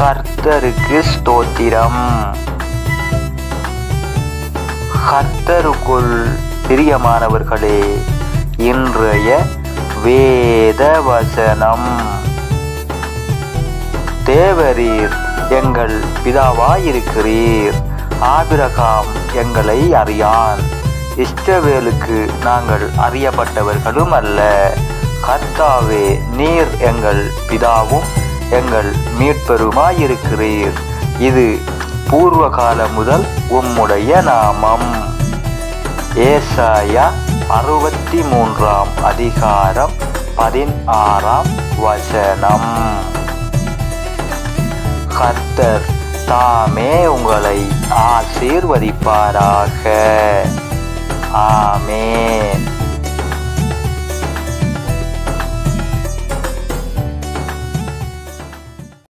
கர்த்தருக்கு ஸ்தோத்திரம். கர்த்தருக்குள் பிரியமானவர்களே இன்றைய வேத வசனம். தேவரீர் எங்கள் பிதாவாயிருக்கிறீர். ஆபிரகாம் எங்களை அறியான். இஷ்டவேலுக்கு நாங்கள் அறியப்பட்டவர்களும் அல்ல. கர்த்தாவே நீர் எங்கள் பிதாவும் எங்கள் மீட்பெருமாயிருக்கிறீர். இது பூர்வ காலம் முதல் உம்முடைய நாமம். ஏசாயா அறுபத்தி மூன்றாம் அதிகாரம் பதினாறாம் வசனம். கர்த்தர் தாமே உங்களை ஆசீர்வதிப்பாராக. ஆமேன்.